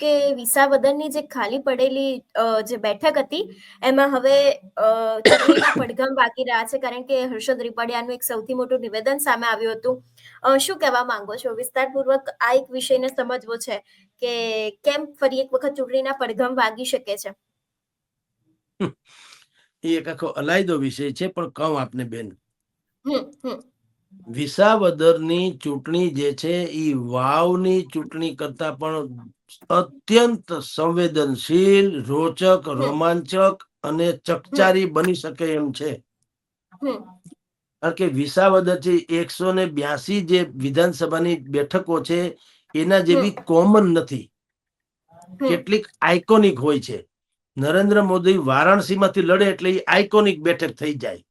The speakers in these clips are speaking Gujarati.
કે વિસાવદરની જે ખાલી પડેલી જે બેઠક હતી એમાં હવે પડઘમ વાગી રહ્યા છે કારણ કે હર્ષદ રીપાડિયાનું એક સૌથી મોટું નિવેદન સામે આવ્યું હતું. શું કહેવા માંગો છો? વિસ્તારપૂર્વક આ એક વિષયને સમજવો છે કે કેમ ફરી એક વખત ચૂંટણીના પડઘમ વાગી શકે છે? એ એક આખો અલાયદો વિષય છે પણ કહું આપને બેન. વિસાવદરની ચૂંટણી જે છે એ વાવની ચૂંટણી કરતા પણ અત્યંત સંવેદનશીલ રોચક રોમાંચક અને ચકચારી બની શકે એમ છે. કારણ કે વિસાવદર છે એકસો ને બ્યાસી જે વિધાનસભાની બેઠકો છે એના જેવી કોમન નથી. કેટલીક આઇકોનિક હોય છે. નરેન્દ્ર મોદી વારાણસીમાંથી લડે એટલે એ આઇકોનિક બેઠક થઈ જાય.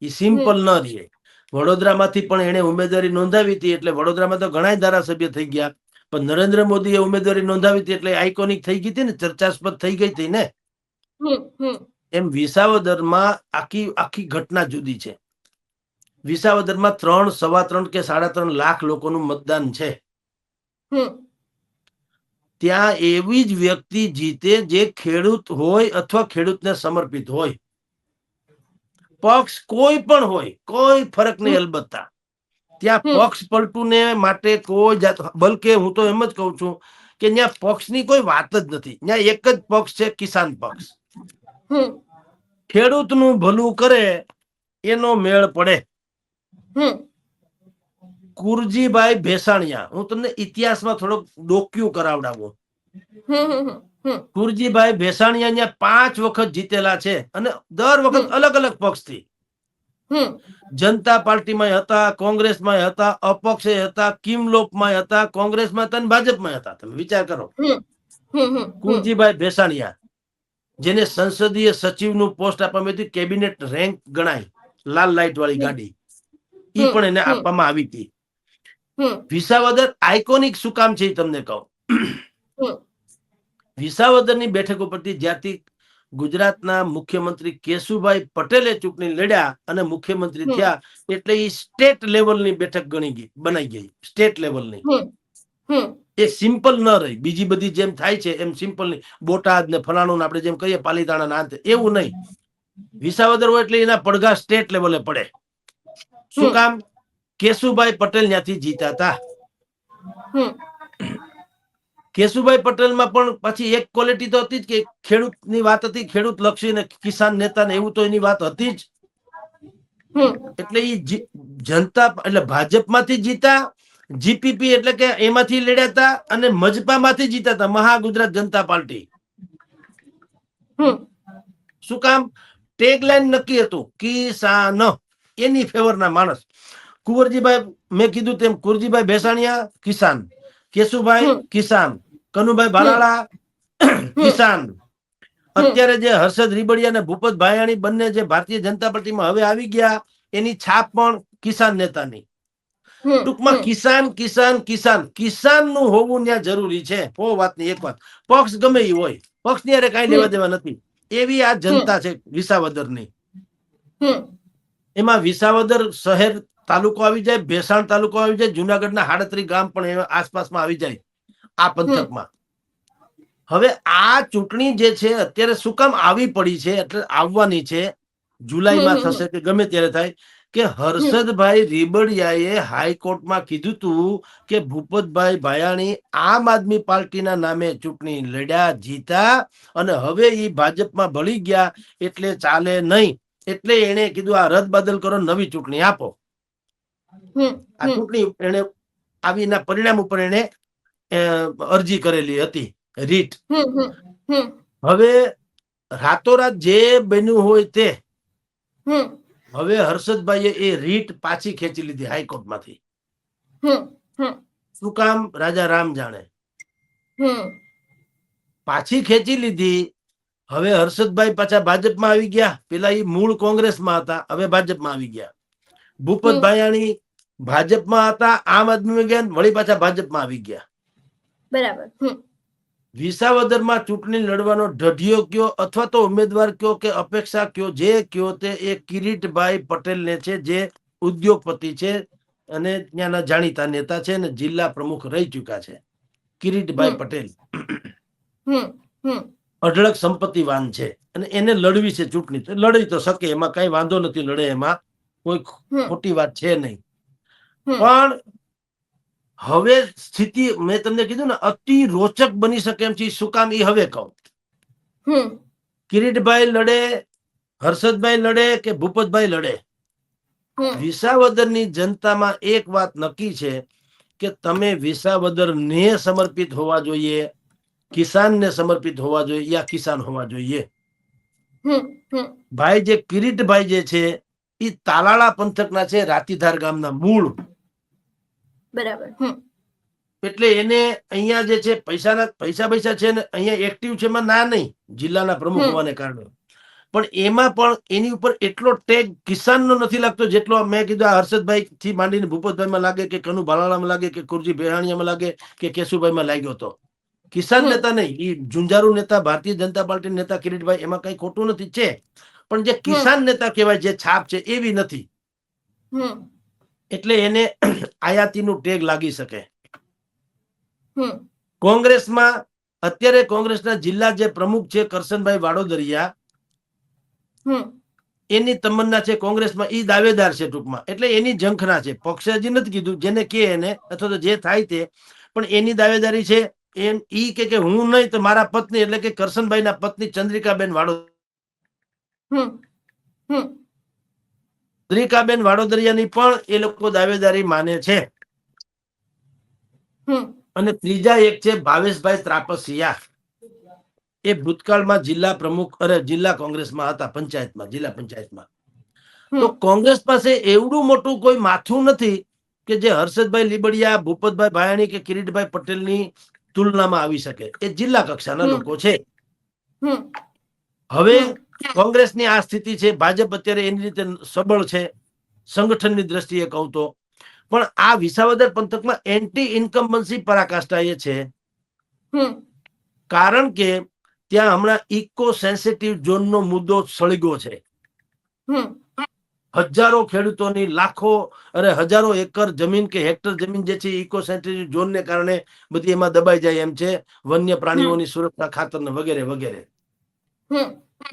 એ સિમ્પલ ન રહે. વડોદરામાંથી પણ એણે ઉમેદવારી નોંધાવી હતી એટલે વડોદરામાં તો ઘણા ધારાસભ્ય થઈ ગયા. પણ નરેન્દ્ર મોદીએ ઉમેદવારી નોંધાવી હતી એટલે આઇકોનિક થઈ ગઈ હતી ને ચર્ચાસ્પદ થઈ ગઈ હતી ને? એમ વિસાવદરમાં આખી આખી ઘટના જુદી છે. વિસાવદરમાં ત્રણ સવા ત્રણ કે સાડા ત્રણ લાખ લોકોનું મતદાન છે. ત્યાં એવી જ વ્યક્તિ જીતે જે ખેડૂત હોય અથવા ખેડૂતને સમર્પિત હોય. પક્ષ કોઈ પણ હોય કોઈ ફરક નહીં અલબત્તા. ત્યાં. પક્ષ પલટુને માટે કોઈ જાત બલકે હું તો એમ જ કહું છું કે ત્યાં પક્ષની કોઈ વાત જ નથી. ત્યાં એક જ પક્ષ છે કિસાન પક્ષ. હમ. ખેડૂતનું ભલું કરે એનો મેળ પડે. કુરજીભાઈ ભેસાણિયા હું તમને ઇતિહાસમાં થોડોક ડોક્યુ કરાવડાવું. કુરજીભાઈ ભેસાણિયા અહીંયા પાંચ વખત જીતેલા છે અને દર વખત અલગ અલગ પક્ષથી. થી જનતા પાર્ટીમાં હતા કોંગ્રેસમાં હતા અપક્ષે હતા કિમલોપમાં હતા કોંગ્રેસમાં હતા અને ભાજપમાં હતા. તમે વિચાર કરો. કુરજીભાઈ ભેસાણિયા જેને સંસદીય સચિવનું પોસ્ટ આપવામાં હતી કેબિનેટ રેન્ક ગણાય લાલ લાઇટ વાળી ગાડી. એ પણ એને આપવામાં આવી હતી. વિસાવદર આઇકોનિક શું કામ છે એ તમને કહું. વિસાવદરની બેઠક ઉપરથી જ્યાંથી ગુજરાતના મુખ્યમંત્રી કેશુભાઈ પટેલે ચૂંટણી લડ્યા અને મુખ્યમંત્રી. થયા એટલે એ સ્ટેટ લેવલની બેઠક ગણી ગઈ બનાઈ ગઈ સ્ટેટ લેવલની. એ સિમ્પલ ન રહી બીજી બધી જેમ થાય છે એમ સિમ્પલ નહીં. બોટાદ ને ફલાણું આપણે જેમ કહીએ પાલીતાણા ના એવું નહીં. વિસાવદર હોય એટલે એના પડઘા સ્ટેટ લેવલે પડે. શું કામ? કેશુભાઈ પટેલ ત્યાંથી જીતા હતા કેશુભાઈ પટેલમાં પણ પાછી એક ક્વોલિટી તો હતી જ કે ખેડૂતની વાત હતી ખેડૂત લક્ષી ને કિસાન નેતા ને એવું તો એની વાત હતી જ. એટલે એ જનતા એટલે ભાજપમાંથી જીતા જીપીપી એટલે કે એમાંથી લડ્યા હતા અને મજપામાંથી જીતા હતા મહા ગુજરાત જનતા પાર્ટી. શું કામ? ટેગલાઈન નક્કી હતું કિસાન એની ફેવરના માણસ. કુંવરજીભાઈ મેં કીધું તેમ કુરજીભાઈ ભેસાણિયા કિસાન. કેશુભાઈ કિસાન કનુભાઈ ભાલાળા કિસાન. અત્યારે જે હર્ષદ રીબડિયા અને ભૂપત ભાયાણી બંને જે ભારતીય જનતા પાર્ટીમાં હવે આવી ગયા એની છાપ પણ કિસાન નેતાની. ટૂંકમાં કિસાન કિસાન કિસાન કિસાન. નું હોવું ત્યાં જરૂરી છે. ઓ વાતની એક વાત. પક્ષ ગમે એ હોય. પક્ષની અરે કઈ લેવા દેવા નથી. એવી આ જનતા છે વિસાવદરની. ની એમાં વિસાવદર શહેર તાલુકો આવી જાય ભેસાણ તાલુકો આવી જાય જુનાગઢના હાડત્રી ગામ પણ એના આસપાસમાં આવી જાય આ પંથકમાં. હવે આ ચૂંટણી જે છે અત્યારે શું કામ આવી પડી છે એટલે આવવાની છે જુલાઈમાં થશે કે ગમે ત્યારે થાય કે હર્ષદભાઈ રીબડિયાએ હાઈકોર્ટમાં કીધું તું કે ભૂપતભાઈ ભાયાણી આમ આદમી પાર્ટીના નામે ચૂંટણી લડ્યા જીતા અને હવે એ ભાજપમાં ભળી ગયા એટલે ચાલે નહીં. એટલે એને કીધું આ રદ બદલ કરો નવી ચૂંટણી આપો. આ ચૂંટણી એને આવીના પરિણામ ઉપર એને અરજી કરેલી હતી રીટ. હવે રાતોરાત જે બન્યું હોય તે હવે હર્ષદભાઈએ એ રીટ પાછી ખેંચી લીધી હાઈકોર્ટમાંથી. શું કામ? રાજા રામ જાણે. પાછી ખેંચી લીધી. હવે હર્ષદભાઈ પાછા ભાજપમાં આવી ગયા. પેલા એ મૂળ કોંગ્રેસમાં હતા હવે ભાજપમાં આવી ગયા. ભૂપત. ભાયાણી ભાજપમાં હતા આમ આદમી ગયા વળી પાછા ભાજપમાં આવી ગયા. બરાબર વિસાવદરમાં ચૂંટણી લડવાનો ઢઢિયો કયો અથવા તો ઉમેદવાર કયો કે અપેક્ષા કયો? જે કયો તે એ કિરીટભાઈ પટેલને છે જે ઉદ્યોગપતિ છે અને ત્યાંના જાણીતા નેતા છે અને જિલ્લા પ્રમુખ રહી ચુક્યા છે. કિરીટભાઈ પટેલ. અઢળક સંપત્તિવાન છે અને એને લડવી છે ચૂંટણી. તો લડી તો શકે એમાં કઈ વાંધો નથી લડે એમાં. કોઈ ખોટી વાત છે નહીં. પણ હવે સ્થિતિ મેં તમને કીધું ને અતિ રોચક બની શકે એમ છે શું કામ એ હવે કહું. કિરીટભાઈ લડે હર્ષદભાઈ લડે કે ભૂપતભાઈ લડે? વિસાવદરની જનતામાં એક વાત નક્કી છે કે તમે વિસાવદરને સમર્પિત હોવા જોઈએ કિસાનને સમર્પિત હોવા જોઈએ યા કિસાન હોવા જોઈએ? ભાઈ જે કિરીટભાઈ જે છે એ તાલાળા પંથકના છે રાતીધાર ગામના મૂળ. બરાબર. એટલે એને અહીંયા જે છે પૈસાના પૈસા પૈસા છે ને અહીંયા એક્ટિવ છે એમાં ના નહીં જિલ્લાના પ્રમુખ. હોવાને કારણે. પણ એમાં પણ એની ઉપર એટલો ટેગ કિસાનનો નથી લાગતો જેટલો મેં કીધું આ હર્ષદભાઈ થી માંડીને ભૂપતભાઈમાં લાગે કે કનુ ભાલાળામાં લાગે કે કુરજી બેહાણીયામાં લાગે કે કેશુભાઈમાં લાગ્યો હતો. કિસાન નેતા નહીં એ ઝુંઝારુ નેતા ભારતીય જનતા પાર્ટી નેતા કિરીટભાઈ એમાં કઈ ખોટું નથી છે. પણ જે કિસાન નેતા કહેવાય જે છાપ છે એવી નથી. એટલે એને આયાતીનું ટેગ લાગી શકે. કોંગ્રેસમાં અત્યારે કોંગ્રેસના જિલ્લા જે પ્રમુખ છે કરશનભાઈ વાડોદરિયા એની તમન્ના છે કોંગ્રેસમાં ઈ દાવેદાર છે ટૂંકમાં. એટલે એની ઝંખના છે. પક્ષે હજી નથી કીધું જેને કે એને અથવા તો જે થાય તે પણ એની દાવેદારી છે. એમ ઈ કે કે હું નહીં તો મારા પત્ની એટલે કે કરશનભાઈના પત્ની ચંદ્રિકાબેન વાડો હમ. હમ. ચંદ્રિકાબેન વાડોદરિયાની પણ એ લોકો દાવેદારી માને છે. અને ત્રીજા એક છે ભાવેશભાઈ ત્રાપસિયા. એ ભૂતકાળમાં જિલ્લા પ્રમુખ અરે જિલ્લા કોંગ્રેસમાં હતા પંચાયતમાં જિલ્લા પંચાયતમાં. તો કોંગ્રેસ પાસે એવડું મોટું કોઈ માથું નથી કે જે હર્ષદભાઈ લીબડિયા ભૂપતભાઈ ભાયાણી કે કિરીટભાઈ પટેલની તુલનામાં આવી શકે. એ જિલ્લા કક્ષાના લોકો છે. હમ. હવે. કોંગ્રેસની આ સ્થિતિ છે ભાજપ અત્યારે એની રીતે સબળ છે સંગઠનની દ્રષ્ટિએ કહું તો. પણ આ વિસાવદર પંથકમાં એન્ટી ઇન્કમ્બન્સી પરાકાષ્ઠા એ છે કારણ કે ત્યાં હમણાં ઇકો સેન્સિટિવ ઝોનનો મુદ્દો સળગ્યો છે. હજારો ખેડૂતોની લાખો અરે હજારો એકર જમીન કે હેક્ટર જમીન જે છે ઇકો સેન્સિટિવ ઝોનને કારણે બધી એમાં દબાઈ જાય એમ છે. વન્ય પ્રાણીઓની સુરક્ષા ખાતર વગેરે વગેરે.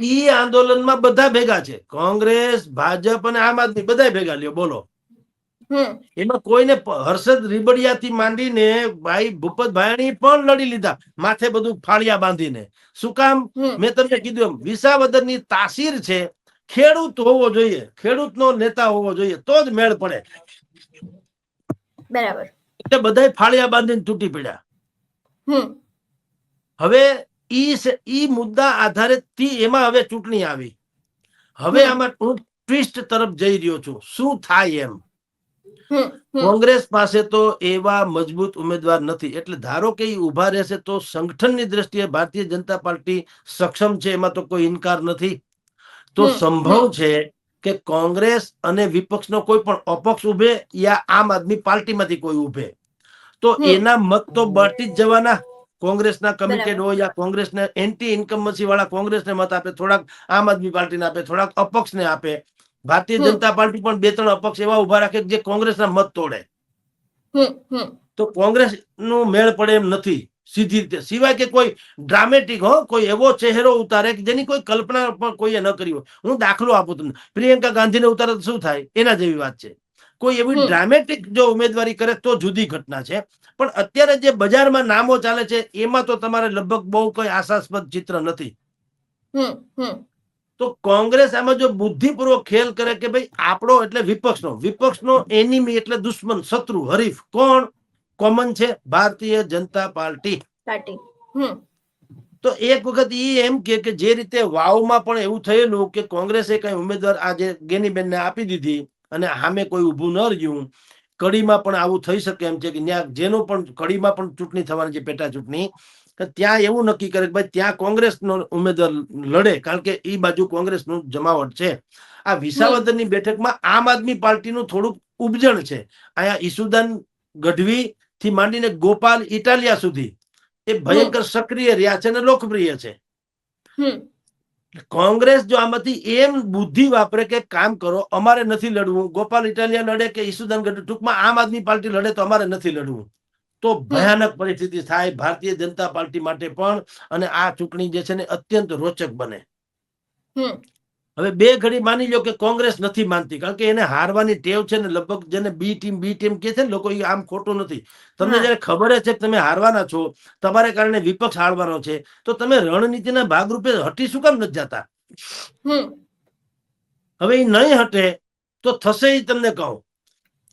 ઈ આંદોલનમાં બધા ભેગા છે. કોંગ્રેસ ભાજપ અને આમ આદમી બધા ભેગા. લ્યો બોલો. એમાં કોઈને હર્ષદ રીબડિયાથી માંડીને ભાઈ ભૂપત ભાયાણી પણ લડી લીધા. માથે બધું ફાળિયા બાંધીને. શું કામ? મેં તમને કીધું એમ વિસાવદરની તાસીર છે. ખેડૂત હોવો જોઈએ. ખેડૂતનો નેતા હોવો જોઈએ. તો જ મેળ પડે. બરાબર. એટલે બધા ફાળિયા બાંધીને તૂટી પડ્યા. હવે ઈ મુદ્દા આધારે તી એમાં હવે ચૂંટણી આવી. હવે આમાં હું ટ્વિસ્ટ તરફ જઈ રહ્યો છું. શું થાય એમ? કોંગ્રેસ પાસે તો એવા મજબૂત ઉમેદવાર નથી. એટલે ધારો કે ઊભા રહેશે તો સંગઠનની દ્રષ્ટિએ ભારતીય જનતા પાર્ટી સક્ષમ છે એમાં તો કોઈ ઇનકાર નથી. તો સંભવ છે કે કોંગ્રેસ અને વિપક્ષનો કોઈ પણ અપક્ષ ઉભે યા આમ આદમી પાર્ટીમાંથી કોઈ ઉભે તો એના મત તો બટી જ જવાના. કોંગ્રેસના કમિટેડ હોય યા કોંગ્રેસને એન્ટી ઇન્કમ્બન્સી વાળા કોંગ્રેસને મત આપે થોડાક આમ આદમી પાર્ટીને આપે થોડાક અપક્ષને આપે. ભારતીય જનતા પાર્ટી પણ બે ત્રણ અપક્ષ એવા ઊભા રાખે જે કોંગ્રેસના મત તોડે. તો કોંગ્રેસનું મેળ પડે એમ નથી. સીધી રીતે. સિવાય કે કોઈ ડ્રામેટિક હો કોઈ એવો ચહેરો ઉતારે કે જેની કોઈ કલ્પના પણ કોઈએ ન કરી હોય. હું દાખલો આપું તમને. પ્રિયંકા ગાંધીને ઉતારે તો શું થાય? એના જેવી વાત છે. કોઈ એવી ડ્રામેટિક જો ઉમેદવારી કરે તો જુદી ઘટના છે. પણ અત્યારે જે બજારમાં નામો ચાલે છે એમાં તો તમારે લગભગ બહુ કોઈ આશાસ્પદ ચિત્ર નથી. તો કોંગ્રેસ આમાં જો બુદ્ધિપૂર્વક ખેલ કરે કે ભાઈ આપણો એટલે વિપક્ષનો વિપક્ષનો એનિમી એટલે દુશ્મન શત્રુ હરીફ કોણ? કોમન છે ભારતીય જનતા પાર્ટી. તો એક વખત ઈ એમ કે કે જે રીતે વાવમાં પણ એવું થયેલું કે કોંગ્રેસે કઈ ઉમેદવાર આજે ગેનીબેનને આપી દીધી અને સામે કોઈ ઊભું ન રહ્યું, કડીમાં પણ આવું થઈ શકે એમ છે કે ત્યાં જેનું પણ કડીમાં પણ ચૂંટણી થવાની છે પેટા ચૂંટણી ત્યાં એવું નક્કી કરે કે ભાઈ ત્યાં કોંગ્રેસનો ઉમેદવાર લડે, કારણ કે ઈ બાજુ કોંગ્રેસનું જમાવટ છે. આ વિસાવદરની બેઠકમાં આમ આદમી પાર્ટીનું થોડુંક ઉપજણ છે. અહીંયા ઈસુદાન ગઢવી થી માંડીને ગોપાલ ઇટાલિયા સુધી એ ભયંકર સક્રિય રહ્યા છે અને લોકપ્રિય છે. કોંગ્રેસ જો આમાંથી એમ બુદ્ધિ વાપરે કે કામ કરો અમારે નથી લડવું. ગોપાલ ઇટાલિયા લડે કે ઈસુદાન ગઢ ટૂંકમાં આમ આદમી પાર્ટી લડે તો અમારે નથી લડવું. તો ભયાનક પરિસ્થિતિ થાય. ભારતીય જનતા પાર્ટી માટે પણ અને આ ચૂંટણી જે છે ને અત્યંત રોચક બને. હવે બે ઘડી માની લો કે કોંગ્રેસ નથી માનતી કારણ કે એને હારવાની ટેવ છે ને લગભગ જેને બી ટીમ બી ટીમ કે છે ને લોકો આમ ખોટું નથી. તમને જયારે ખબર છે કે તમે હારવાના છો તમારે કારણે વિપક્ષ હારવાનો છે તો તમે રણનીતિના ભાગરૂપે હટી શું કામ નથી જતા? હમ. હવે એ નહીં હટે તો થશે એ તમને કહું.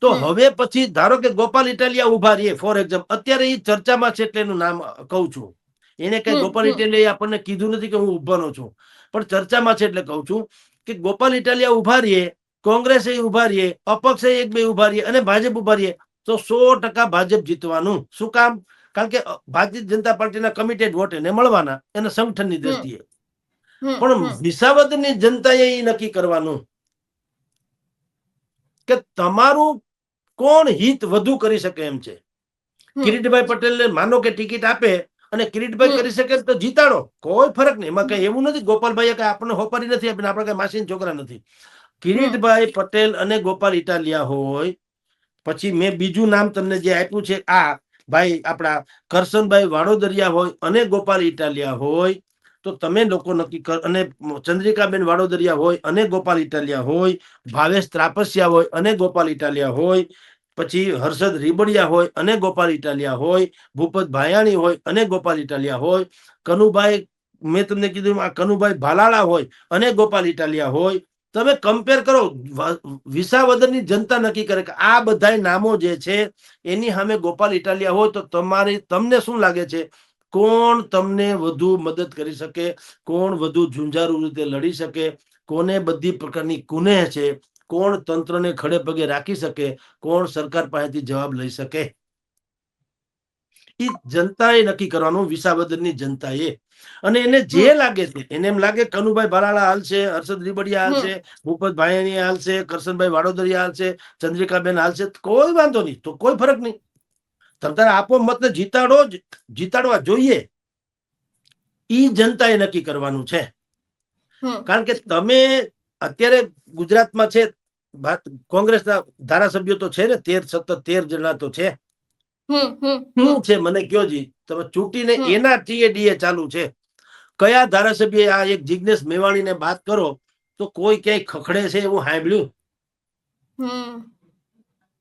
તો હવે પછી ધારો કે ગોપાલ ઇટાલિયા ઊભા રહીએ ફોર એક્ઝામ્પલ અત્યારે એ ચર્ચામાં છે એટલે એનું નામ કહું છું. એને કઈ ગોપાલ ઇટાલિયા આપણને કીધું નથી કે હું ઉભાનો છું. પણ ચર્ચામાં છે એટલે કહું છું કે ગોપાલ ઇટાલિયા ઊભા રહીએ કોંગ્રેસ ઊભા રહીએ અપક્ષ એક બે ઊભા રહીએ અને ભાજપ ઊભા રહીએ તો સો ટકા ભાજપ જીતવાનું. શું કામ? કારણ કે ભારતીય જનતા પાર્ટીના કમિટેડ વોટ એને મળવાના એના સંગઠનની દ્રષ્ટિએ. પણ વિસાવદરની જનતાએ એ નક્કી કરવાનું કે તમારું કોણ હિત વધુ કરી શકે એમ છે. કિરીટભાઈ પટેલને માનો કે ટિકિટ આપે અને કિરીટભાઈ કરી શકે તો જીતાડો. કોઈ ફરક નહીં. એમાં કઈ એવું નથી. ગોપાલભાઈ કઈ આપણને હોપારી નથી આપીને આપણે કઈ માસી છોકરા નથી. કિરીટભાઈ પટેલ અને ગોપાલ ઇટાલિયા હોય. પછી મેં બીજું નામ તમને જે આપ્યું છે આ ભાઈ આપણા કરશનભાઈ વાડોદરિયા હોય અને ગોપાલ ઇટાલિયા હોય. તો તમે લોકો નક્કી કર અને ચંદ્રિકાબેન વાડોદરિયા હોય અને ગોપાલ ઇટાલિયા હોય. ભાવેશ ત્રાપસિયા હોય અને ગોપાલ ઇટાલિયા હોય. પછી હર્ષદ રીબડિયા હોય, અને ગોપાલ ઇટાલિયા હોય, ભૂપત ભાયાણી હોય, અને ગોપાલ ઇટાલિયા હોય, કનુભાઈ, મેં તમને કીધું આ કનુભાઈ ભાલાળા હોય, અને ગોપાલ ઇટાલિયા હોય. તમે કમ્પેર કરો વિસાવદરની જનતા નક્કી કરે કે આ બધાય નામો જે છે, એની સામે ગોપાલ ઇટાલિયા હોય તો તમારી, તમને શું લાગે છે? કોણ તમને વધુ મદદ કરી શકે? કોણ વધુ ઝુંઝારું રીતે લડી શકે? કોને બધી પ્રકારની કુનેહ છે? કોણ તંત્રને ખડે પગે રાખી શકે? કોણ સરકાર પાસેથી જવાબ લઈ શકે? એ જનતાએ નક્કી કરવાનું વિસાવદરની જનતાએ. અને એને જે લાગે છે એને એમ લાગે કનુભાઈ ભરાળા હાલશે હર્ષદ રીબડિયા હાલશે ભૂપતભાઈ હાલ છે કરશનભાઈ વાડોદરિયા હાલશે ચંદ્રિકાબેન હાલશે કોઈ વાંધો નહીં તો કોઈ ફરક નહીં. તમે આપો મતને જીતાડો જ જીતાડવા જોઈએ. ઈ જનતાએ નક્કી કરવાનું છે. કારણ કે તમે અત્યારે ગુજરાતમાં છે કોંગ્રેસના ધારાસભ્યો તો છે ને તેર સતત તેર જણા તો છે. શું છે? મને કયો જી તમે ચૂંટીને એના ટીએડીએ ચાલુ છે. કયા ધારાસભ્ય આ એક જિજ્ઞેશ મેવાણીને વાત કરો તો કોઈ ક્યાંય ખખડે છે એવું સાંભળ્યું?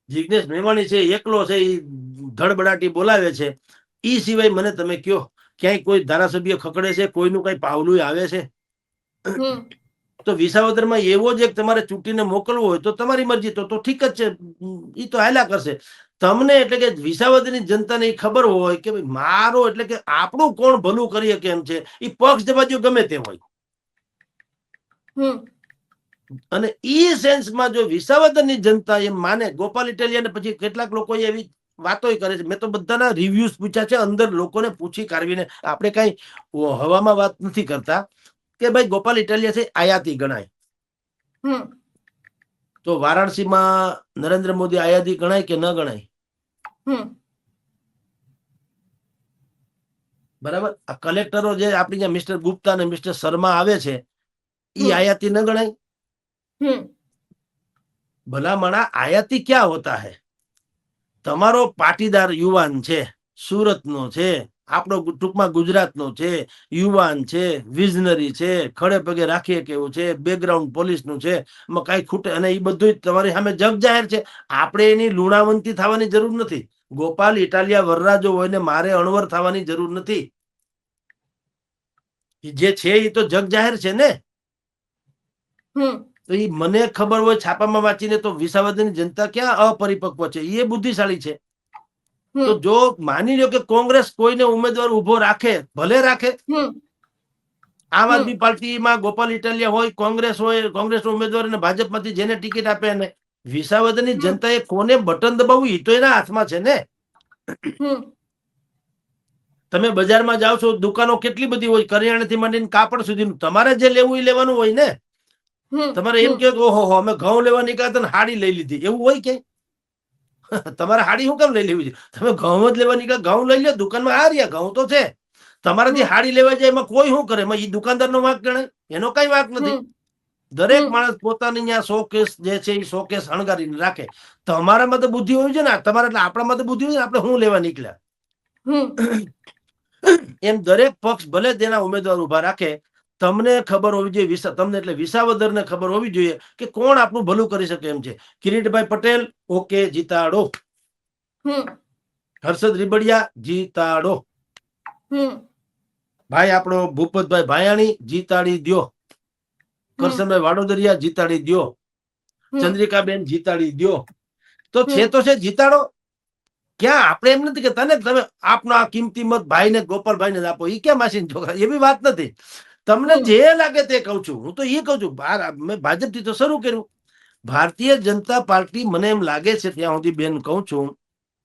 જિજ્ઞેશ મેવાણી છે એકલો છે એ ધડબડાટી બોલાવે છે. ઈ સિવાય મને તમે કયો ક્યાંય કોઈ ધારાસભ્ય ખખડે છે? કોઈનું કઈ પાવલું આવે છે? તો વિસાવદરમાં એવો જ એક તમારે ચૂંટીને મોકલવો હોય તો તમારી મરજી. તો તો ઠીક જ છે. એ તો હાલ્યા કરશે. તમને એટલે કે વિસાવદરની જનતાને ખબર હોય કે ભાઈ મારો એટલે કે આપણું કોણ ભલું કરી શકે એમ છે? એ પક્ષ બાજુ ગમે તે હોય. અને ઈ સેન્સમાં જો વિસાવદરની જનતા એમ માને ગોપાલ ઇટાલિયાને પછી કેટલાક લોકો એવી વાતો કરે છે. મેં તો બધાના રિવ્યુઝ પૂછ્યા છે. અંદર લોકોને પૂછી કાઢવીને. આપણે કઈ હવામાં વાત નથી કરતા. કે ભાઈ ગોપાલ ઇટાલિયા છે આયાતી ગણાય. તો વારાણસીમાં નરેન્દ્ર મોદી આયાતી ગણાય કે ન ગણાય? બરાબર? આ કલેક્ટરો જે આપણી ત્યાં મિસ્ટર ગુપ્તા અને મિસ્ટર શર્મા આવે છે ઈ આયાતી ન ગણાય? હમ. ભલામણા આયાતી ક્યાં હોતા હે? તમારો પાટીદાર યુવાન છે સુરતનો છે આપણો ટૂંકમાં ગુજરાતનો છે યુવાન છે વિઝનરી છે ખડે પગે રાખીએ કેવું છે બેકગ્રાઉન્ડ પોલીસનું છે એમાં કાંઈ ખૂટે અને એ બધું જ તમારી સામે જગ જાહેર છે. આપણે એની લુણાવંતી થવાની જરૂર નથી. ગોપાલ ઇટાલિયા વરરાજો હોય ને મારે અણવર થવાની જરૂર નથી. જે છે એ તો જગ જાહેર છે ને? તો એ મને ખબર હોય છાપામાં વાંચીને તો વિસાવદરની જનતા ક્યાં અપરિપક્વ છે? એ બુદ્ધિશાળી છે. તો જો માની લો કે કોંગ્રેસ કોઈને ઉમેદવાર ઊભો રાખે ભલે રાખે આમ. આદમી પાર્ટીમાં ગોપાલ ઇટાલિયા હોય કોંગ્રેસ હોય કોંગ્રેસ ઉમેદવાર અને ભાજપમાંથી જેને ટિકિટ આપે એને. વિસાવદરની. જનતાએ કોને બટન દબાવવું? એ તો એના હાથમાં છે ને. તમે બજારમાં જાઓ છો દુકાનો કેટલી બધી હોય કરિયાણાથી માંડીને કાપડ સુધીનું. તમારે જે લેવું એ લેવાનું હોય ને. તમારે એમ કે ઓહો અમે ઘઉં લેવા નીકળ્યા હાડી લઈ લીધી. એવું હોય કે તમારે હાડી શું કામ લઈ લેવી છે? તમે ઘઉં જ લેવા નીકળે ઘઉં લઈ લો દુકાનમાં આ રહ્યા ઘઉં તો છે. તમારાથી. હાડી લેવા જાય એમાં કોઈ શું કરે? એમાં ઈ દુકાનદારનો વાંક ગણાય એનો કઈ વાંક નથી. દરેક માણસ પોતાની ત્યાં શોકેસ જે છે એ શોકેસ હણગારીને રાખે. તમારામાં તો બુદ્ધિ હોવી છે ને? તમારા એટલે આપણામાં તો બુદ્ધિ હોય આપણે શું લેવા નીકળ્યા? એમ દરેક પક્ષ ભલે તેના ઉમેદવાર ઊભા રાખે તમને ખબર હોવી જોઈએ વિસા- તમને એટલે વિસાવદરને ખબર હોવી જોઈએ કે કોણ આપણું ભલું કરી શકે એમ છે. કિરીટભાઈ પટેલ ઓકે જીતાડો. હર્ષદ રીબડિયા જીતાડો. ભાઈ આપણો ભૂપતભાઈ ભાયાણી જીતાડી દો કરશનભાઈ વાડોદરિયા જીતાડી દો. ચંદ્રિકાબેન જીતાડી દ્યો. તો છે તો છે જીતાડો. ક્યાં? આપણે એમ નથી કે તને તમે આપનો આ કિંમતી મત ભાઈને ગોપાલભાઈને ને આપો. એ ક્યાં માસીન છોકરા એવી વાત નથી. તમને જે લાગે તે કહું છું. હું તો એ કહું છું મેં ભાજપથી તો શરૂ કર્યું. ભારતીય જનતા પાર્ટી મને એમ લાગે છે ત્યાં સુધી બેન કહું છું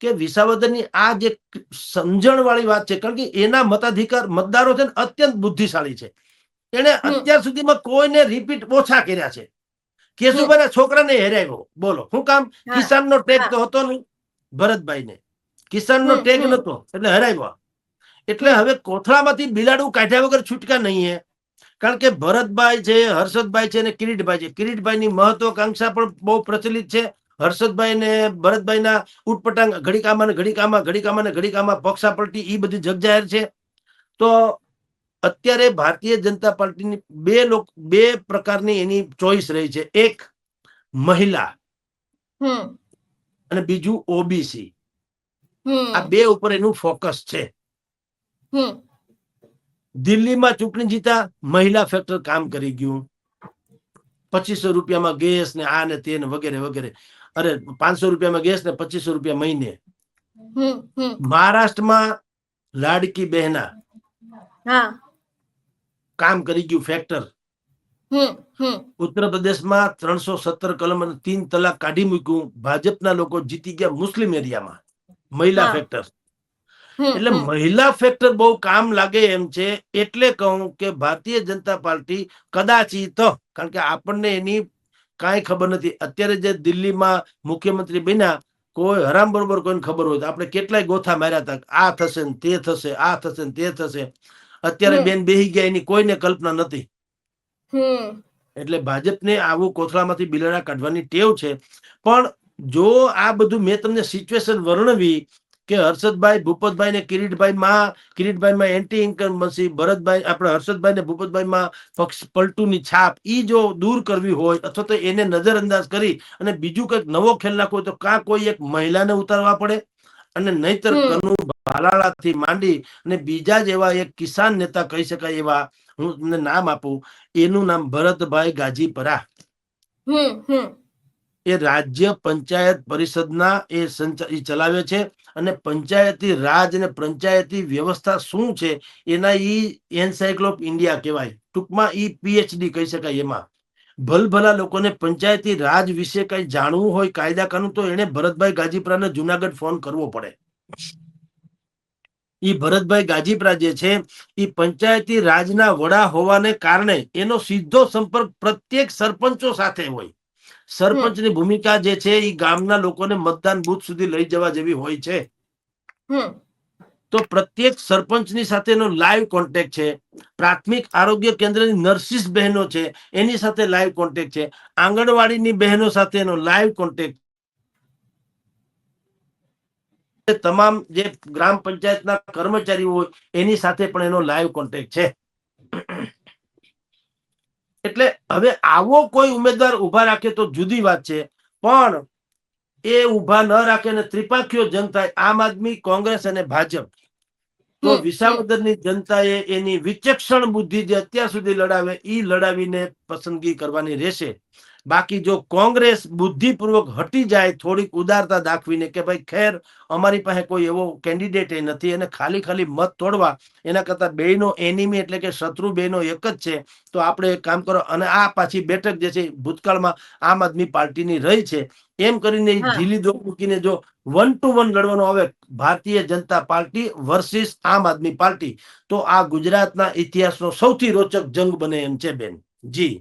કે વિસાવદરની આ જે સમજણ વાળી વાત છે કારણ કે એના મતાધિકાર મતદારો છે ને અત્યંત બુદ્ધિશાળી છે. એને અત્યાર સુધીમાં કોઈને રિપીટ ઓછા કર્યા છે. કેશુભાઈ છોકરાને હેરાયો બોલો શું કામ. કિસાનનો ટેગ તો હતો નહીં ભરતભાઈને. કિસાનનો ટેગ. નતો એટલે હરાવ્યા એટલે હવે કોથળામાંથી બિલાડું કાઢ્યા વગર છૂટકા નહીં હે. કારણ કે ભરતભાઈ છે હર્ષદભાઈ છે અને કિરીટભાઈ છે. કિરીટભાઈની મહત્વકાંક્ષા પણ બહુ પ્રચલિત છે. હર્ષદભાઈ ને ભરતભાઈના ઉટપટાંગ ઘડીકામાં ને ઘડીકામાં ઘડીકામાં ને ઘડીકામાં પક્ષા પલટી એ બધી જગજાહેર છે. તો અત્યારે ભારતીય જનતા પાર્ટીની બે લોક બે પ્રકારની એની ચોઈસ રહી છે. એક મહિલા અને બીજું ઓબીસી. આ બે ઉપર એનું ફોકસ છે. હમ. દિલ્હીમાં ચૂંટણી જીતા મહિલા ફેક્ટર કામ કરી ગયું. પચીસો રૂપિયામાં ગેસ ને આ ને તે ને વગેરે વગેરે. અરે પાંચસો રૂપિયામાં ગેસ ને પચીસો રૂપિયા મહિને. મહારાષ્ટ્રમાં લાડકી બહેના કામ કરી ગયું ફેક્ટર ઉત્તર પ્રદેશમાં ત્રણસો સત્તર કલમ અને તીન તલાક કાઢી મૂક્યું. ભાજપના લોકો જીતી ગયા મુસ્લિમ એરિયામાં. મહિલા. ફેક્ટર એટલે મહિલા ફેક્ટર બહુ કામ લાગે એમ છે એટલે કહું કે ભારતીય જનતા પાર્ટી કદાચિત કારણ કે આપણને એની કાંઈ ખબર નથી. અત્યારે જે દિલ્હીમાં મુખ્યમંત્રી બન્યા કોઈ હરામ બરોબર કોઈને ખબર હોય તો આપણે કેટલાય ગોથા માર્યા હતા આ થશે ને તે થશે આ થશે ને તે થશે. અત્યારે બેન બેહી ગયા એની કોઈને કલ્પના નથી. એટલે ભાજપને આવું કોથળામાંથી બિલાડા કાઢવાની ટેવ છે. પણ જો આ બધું મેં તમને સિચ્યુએશન વર્ણવી કે હર્ષદભાઈ ભૂપતભાઈ ને કિરીટભાઈ માં કિરીટભાઈ માં એન્ટી ઇન્કમસી ભરતભાઈ આપણે હર્ષદભાઈ ને ભૂપતભાઈ માં પક્ષ પલટુની છાપ ઈ જો દૂર કરવી હોય અથવા તો એને નજરઅંદાજ કરી અને બીજું કંઈક નવો ખેલ નાખવો હોય તો કાં કોઈ એક મહિલાને ઉતારવા પડે? અને નહીતર. કનુ ભાલાળાથી માંડી અને બીજા જ એવા એક કિસાન નેતા કહી શકાય એવા હું તમને નામ આપું. એનું નામ ભરતભાઈ ગાજીપરા. હમ હમ. એ રાજ્ય પંચાયત પરિષદના એ સંચા ચલાવે છે. અને પંચાયતી રાજ અને પંચાયતી વ્યવસ્થા શું છે? એના ઈ એન્સાયક્લોપ ઇન્ડિયા કહેવાય. ટૂંકમાં ઈ પીએચડી કહી શકાય એમાં. ભલભલા લોકોને પંચાયતી રાજ વિશે કઈ જાણવું હોય કાયદા કાનૂન તો એને ભરતભાઈ ગાજીપરાને જુનાગઢ ફોન કરવો પડે. ઈ ભરતભાઈ ગાજીપરા જે છે એ પંચાયતી રાજના વડા હોવાને કારણે એનો સીધો સંપર્ક પ્રત્યેક સરપંચો સાથે હોય. સરપંચની ભૂમિકા જે છે એ ગામના લોકોને મતદાન બુથ સુધી લઈ જવા જેવી હોય છે. તો પ્રત્યેક સરપંચની સાથેનો લાઈવ કોન્ટેક્ટ છે. પ્રાથમિક આરોગ્ય કેન્દ્રની નર્સિસ બહેનો છે એની સાથે લાઈવ કોન્ટેક્ટ છે. આંગણવાડીની બહેનો સાથેનો લાઈવ કોન્ટેક્ટ તમામ જે ગ્રામ પંચાયતના કર્મચારીઓ હોય એની સાથે પણ એનો લાઈવ કોન્ટેક્ટ છે. એટલે હવે આવો કોઈ ઉમેદવાર ઊભા રાખે તો જુદી વાત છે પણ એ ઊભા ન રાખે અને ત્રિપાખીઓ જંગ થાય આમ આદમી કોંગ્રેસ અને ભાજપ તો. વિસાવદરની જનતાએ એની વિચક્ષણ બુદ્ધિ જે અત્યાર સુધી લડાવે એ લડાવીને પસંદગી કરવાની રહેશે બાકી જો કોંગ્રેસ બુદ્ધિપૂર્વક હટી જાય થોડીક ઉદારતા દાખવીને કે ભાઈ ખેર અમારી પાસે કોઈ એવો કેન્ડિડેટ નથી અને ખાલી ખાલી મત તોડવા એના કરતા બેનો એનિમી એટલે કે શત્રુ બેનો એક જ છે તો આપણે એક કામ કરો અને આ પાછી બેઠક જે છે ભૂતકાળમાં આમ આદમી પાર્ટીની રહી છે. એમ કરીને ઢીલી દો મૂકીને જો વન ટુ વન લડવાનો આવે ભારતીય જનતા પાર્ટી વર્સિસ આમ આદમી પાર્ટી તો આ ગુજરાતના ઇતિહાસનો સૌથી રોચક જંગ બને એમ છે બેન. જી.